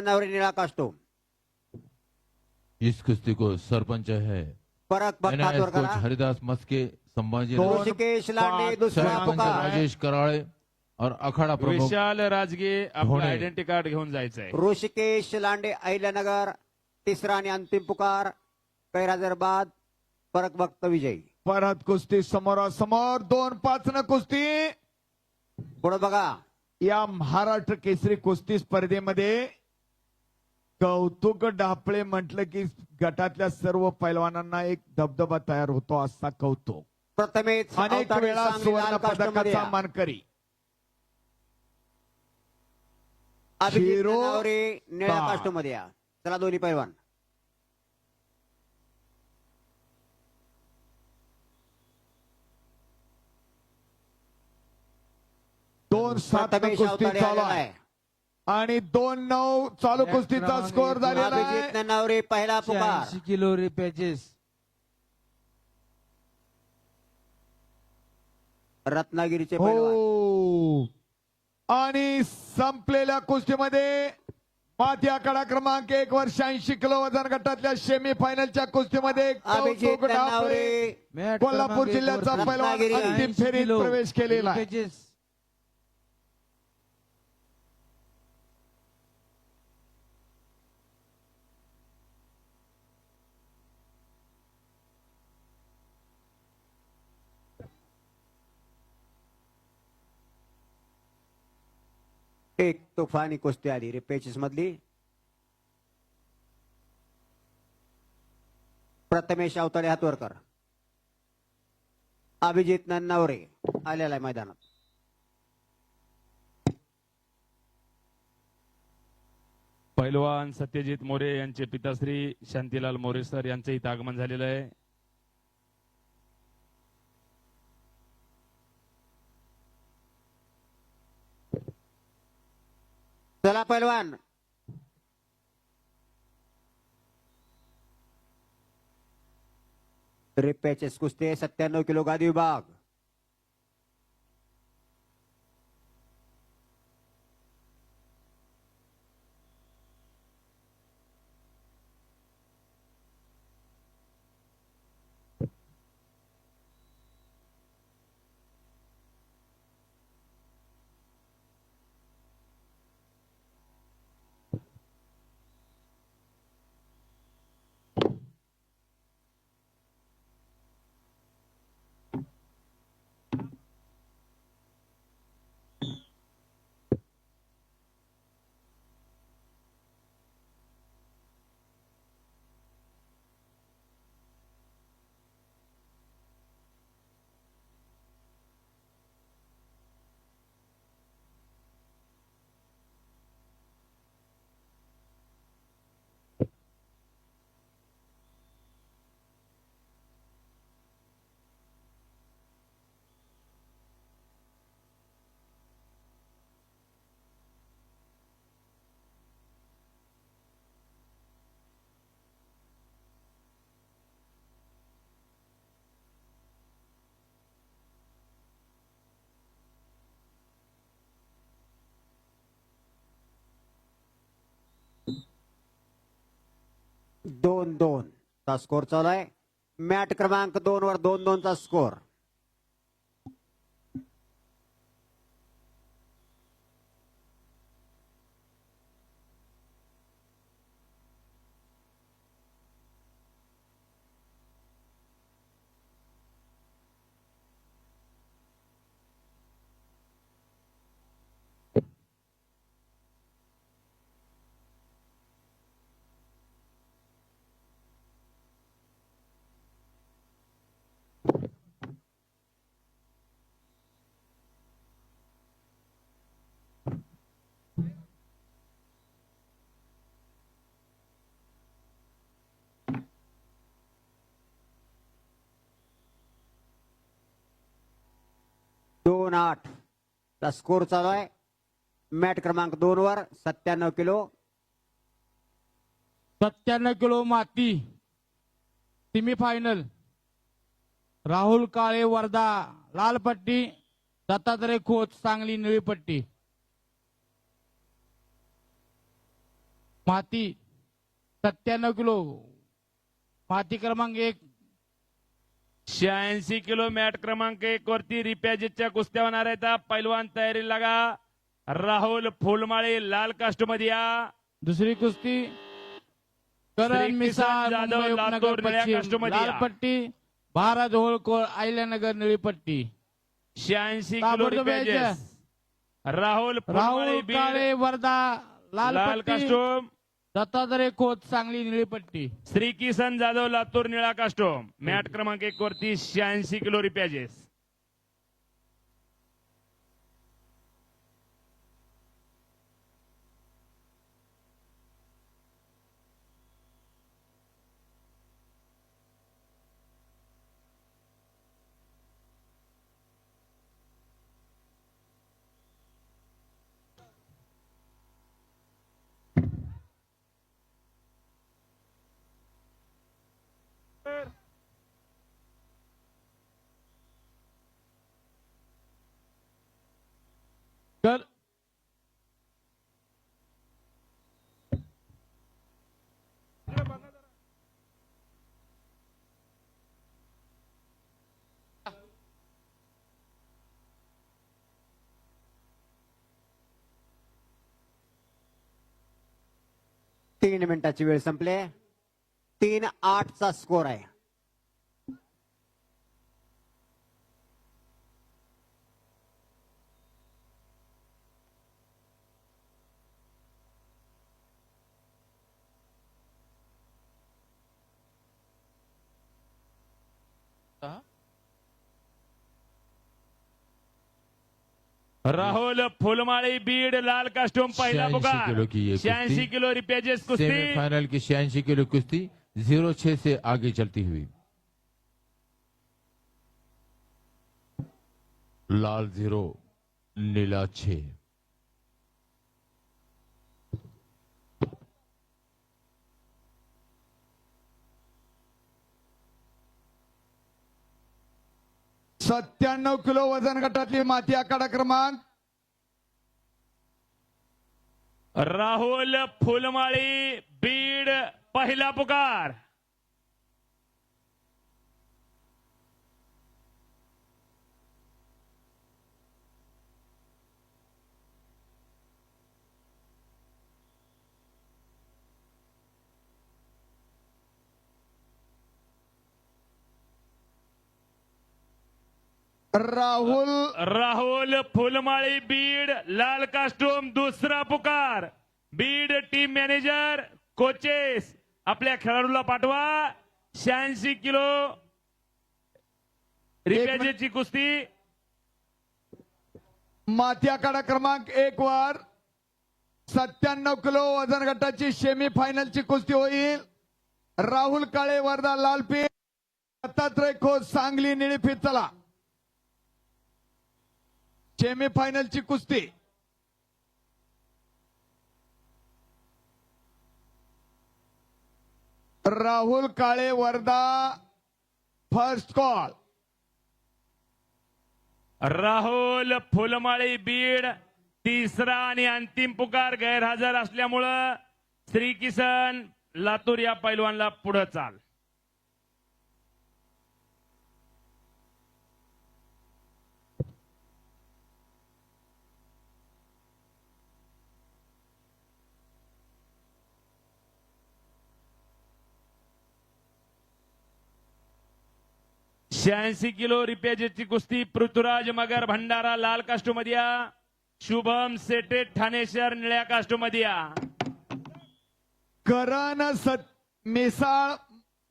नवरे निळा कास्टूम इस कुश्ती को सरपंच है। परत बघतात एनआयएस कोच वर्गाला हरिदास मस्के संभाजी ऋषिकेश लांडे दुसरा सरपंच पुकार राजेश कराळे और अखाड़ा प्रमुख विशाल राजगे आपलं होणे. आयडेंटिटी कार्ड घेऊन जायचंय. ऋषिकेश लांडे अहिल्यानगर तिसरा आणि अंतिम पुकार कैराजरबाद परत बघत विजयी. परत कुस्ती समोरासमोर दोन पाच न कुस्ती. पुढे बघा. या महाराष्ट्र केसरी कुस्ती स्पर्धेमध्ये कौतुक डापळे म्हटलं की गटातल्या सर्व पैलवानांना एक धबधबा तयार होतो असा कौतुक. प्रथमेश अनेक अवताडे वेळा सांगली सुवर्ण लाल पदकाचा या. मानकरी अभिजित निळ्या या. चला दोन्ही पैलवान. दोन सात प्रथमेश कुस्ती अवताडे चालू आलेला आहे आहे. आणि दोन नऊ चालू कुस्तीचा स्कोर झालेला आहे. अभिजित नवरे पहिला पुकार. शहाऐंशी किलो रिपॅचेस रत्नागिरीचे पैलवान. हो आणि संपलेल्या कुस्तीमध्ये माती आकडा क्रमांक एक वर शहाऐंशी किलो वजन गटातल्या सेमी फायनलच्या कुस्तीमध्ये अभिजित मॅट कोल्हापूर क्रमांक जिल्ह्याचा पैलवान रत्नागिरी अंतिम 80 फेरीत प्रवेश केलेला आहे. एक तुफानी कुस्ती आली रे पेचीस मधली प्रथमेश अवताडे हातवरकर अभिजित नन्नावरे आलेला आहे मैदानात पैलवान सत्यजित मोरे यांचे पिताश्री शांतीलाल मोरे सर यांचं इथं आगमन झालेलं आहे चला पैलवान रिपेचेस कुस्ती सत्त्याण्णव किलो गादी विभाग. दोन दोन चा स्कोर चालू आहे. मॅट क्रमांक दोन वर दोन दोनचा स्कोर दोन आठ. चा स्कोर चालू आहे. मॅट क्रमांक दोन वर सत्त्याण्णव किलो. सत्त्याण्णव किलो माती. सेमीफायनल. राहुल काळे वर्धा लाल पट्टी दत्तात्रय खोत सांगली निळी पट्टी माती. सत्त्याण्णव किलो. माती क्रमांक एक. शहाऐंशी किलो मॅट क्रमांक एक वरती रिपॅजेसच्या कुस्त्या होणार आहेत. पैलवान तयारी लागा. राहुल फुलमाळे लाल कास्टमध्ये या. दुसरी कुस्ती करण मिसाळ जाधव, लातूर, उपनगर निळ्या पश्चिम कास्टमध्ये या. लाल पट्टी भारत होळकोळ आयल्यानगर निळी पट्टी. शहाऐंशी किलो रिपॅजेस. राहुल राहुल काळे वर्धा लाल कास्टोम दत्तात्रय खोत सांगली निळीपट्टी श्री किसन जाधव लातूर निळा कास्टोम मॅट क्रमांक एक वरती शहाऐंशी किलो रिपॅजेस. कर तीन मिनिटाची वेळ संपले. तीन आठचा स्कोर आहे. राहुल फुलमाळी बीड लाल कास्टूम पहिला 86 किलो की ये कुस्ती। शहाऐंशी किलो रिपेजेस कुश्ती सेमीफाइनल की छियासी किलो कुश्ती ज़ीरो छह से आगे चलती हुई. लाल ज़ीरो नीला छह. सत्त्याण्णव किलो वजन गटातली माती आखाडा क्रमांक. राहुल फुलमाळी बीड पहिला पुकार. राहुल. राहुल फुलमाळी बीड लाल कास्टूम दुसरा पुकार. Beed team manager coaches. आपल्या खेळाडूला पाठवा. शहाऐंशी किलो रिपॅजेची कुस्ती. आखाडा क्रमांक एक वर. सत्त्याण्णव किलो वजन गटाची सेमी फायनलची कुस्ती होईल. राहुल काळे वर्धा लालपीठ दत्तात्रय खोत सांगली निळीफीत चला सेमीफायनलची कुस्ती. राहुल काळे वर्धा फर्स्ट कॉल राहुल फुलमाळी बीड तिसरा आणि अंतिम पुकार गैरहजर असल्यामुळं श्री किसन लातूर या पैलवानला पुढे चाल. शहाऐंशी किलो रिपेजेची कुस्ती पृथ्वीराज मगर भंडारा लाल कास्टोमध्ये. शुभम सेटे ठाणे शहर निळ्या कास्टोमध्ये. करण सत मिसाळ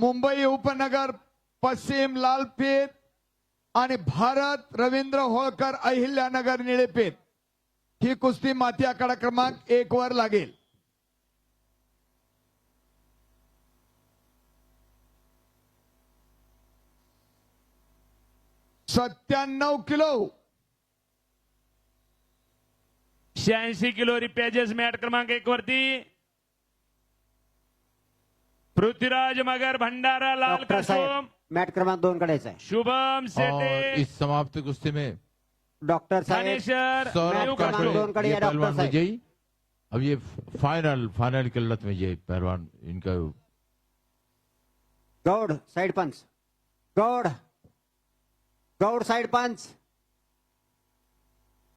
मुंबई उपनगर पश्चिम लालपेठ आणि भारत रवींद्र होळकर अहिल्यानगर निळेपेठ ही कुस्ती माती आकडा क्रमांक एक वर लागेल. सत्त्याण्णव किलो। शहाऐंशी किलो रिपेजेस मॅट क्रमांक एक वरती। पृथ्वीराज मगर भंडारा लाल डॉक्टर साहेब मॅट क्रमांक दोन कडेच आहे शुभम और सेटे इस समाप्त कुश्ती में डॉक्टर साहेब शहर सौरभ क्रमांक काटोळे दोन कडे ये या डॉक्टर पहलवान साहेब. विजयी। अब ये फाइनल फाइनल किल्लत में ये पहलवान इनका गौड साइड पंच। गौड। Gaur side punch.